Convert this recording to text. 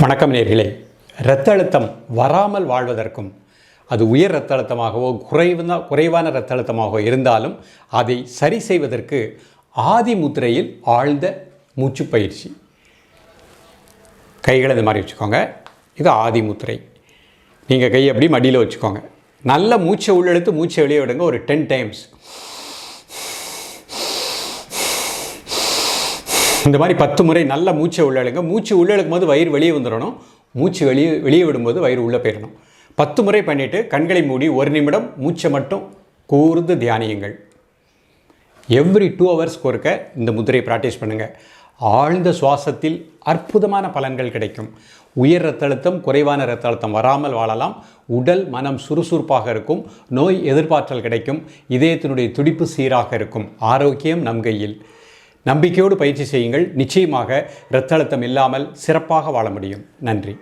வணக்கம் நேர்களே. இரத்த அழுத்தம் வராமல் வாழ்வதற்கும் அது உயர் இரத்த அழுத்தமாகவோ குறைவான குறைவான இரத்த அழுத்தமாகவோ இருந்தாலும் அதை சரி செய்வதற்கு ஆதி முத்திரையில் ஆழ்ந்த மூச்சு பயிற்சி. கைகளை இந்த மாதிரி வச்சுக்கோங்க. இது ஆதி முத்திரை. நீங்கள் கையை அப்படி மடியில் வச்சுக்கோங்க. நல்ல மூச்சை உள்ளெழுத்து மூச்சை வெளியே விடுங்க. ஒரு டென் டைம்ஸ் இந்த மாதிரி பத்து முறை நல்ல மூச்சை உள்ளழுங்க மூச்சு உள்ளழுக்கும் போது வயிறு வெளியே வந்துடணும். மூச்சு வெளியே வெளியே விடும்போது வயிறு உள்ளே போயிடணும். பத்து முறை பண்ணிவிட்டு கண்களை மூடி ஒரு நிமிடம் மூச்சை மட்டும் கூர்ந்து தியானியுங்கள். எவ்ரி டூ ஹவர்ஸ்க்கு ஒருக்க இந்த முதிரை ப்ராக்டிஸ் பண்ணுங்கள் ஆழ்ந்த சுவாசத்தில் அற்புதமான பலன்கள் கிடைக்கும். உயர் ரத்த அழுத்தம் குறைவான ரத்த அழுத்தம் வராமல் வாழலாம். உடல் மனம் சுறுசுறுப்பாக இருக்கும். நோய் எதிர்பார்த்தல் கிடைக்கும். இதயத்தினுடைய துடிப்பு சீராக இருக்கும். ஆரோக்கியம் நம் கையில். நம்பிக்கையோடு பயிற்சி செய்யுங்கள். நிச்சயமாக இரத்த அழுத்தம் இல்லாமல் சிறப்பாக வாழ முடியும். நன்றி.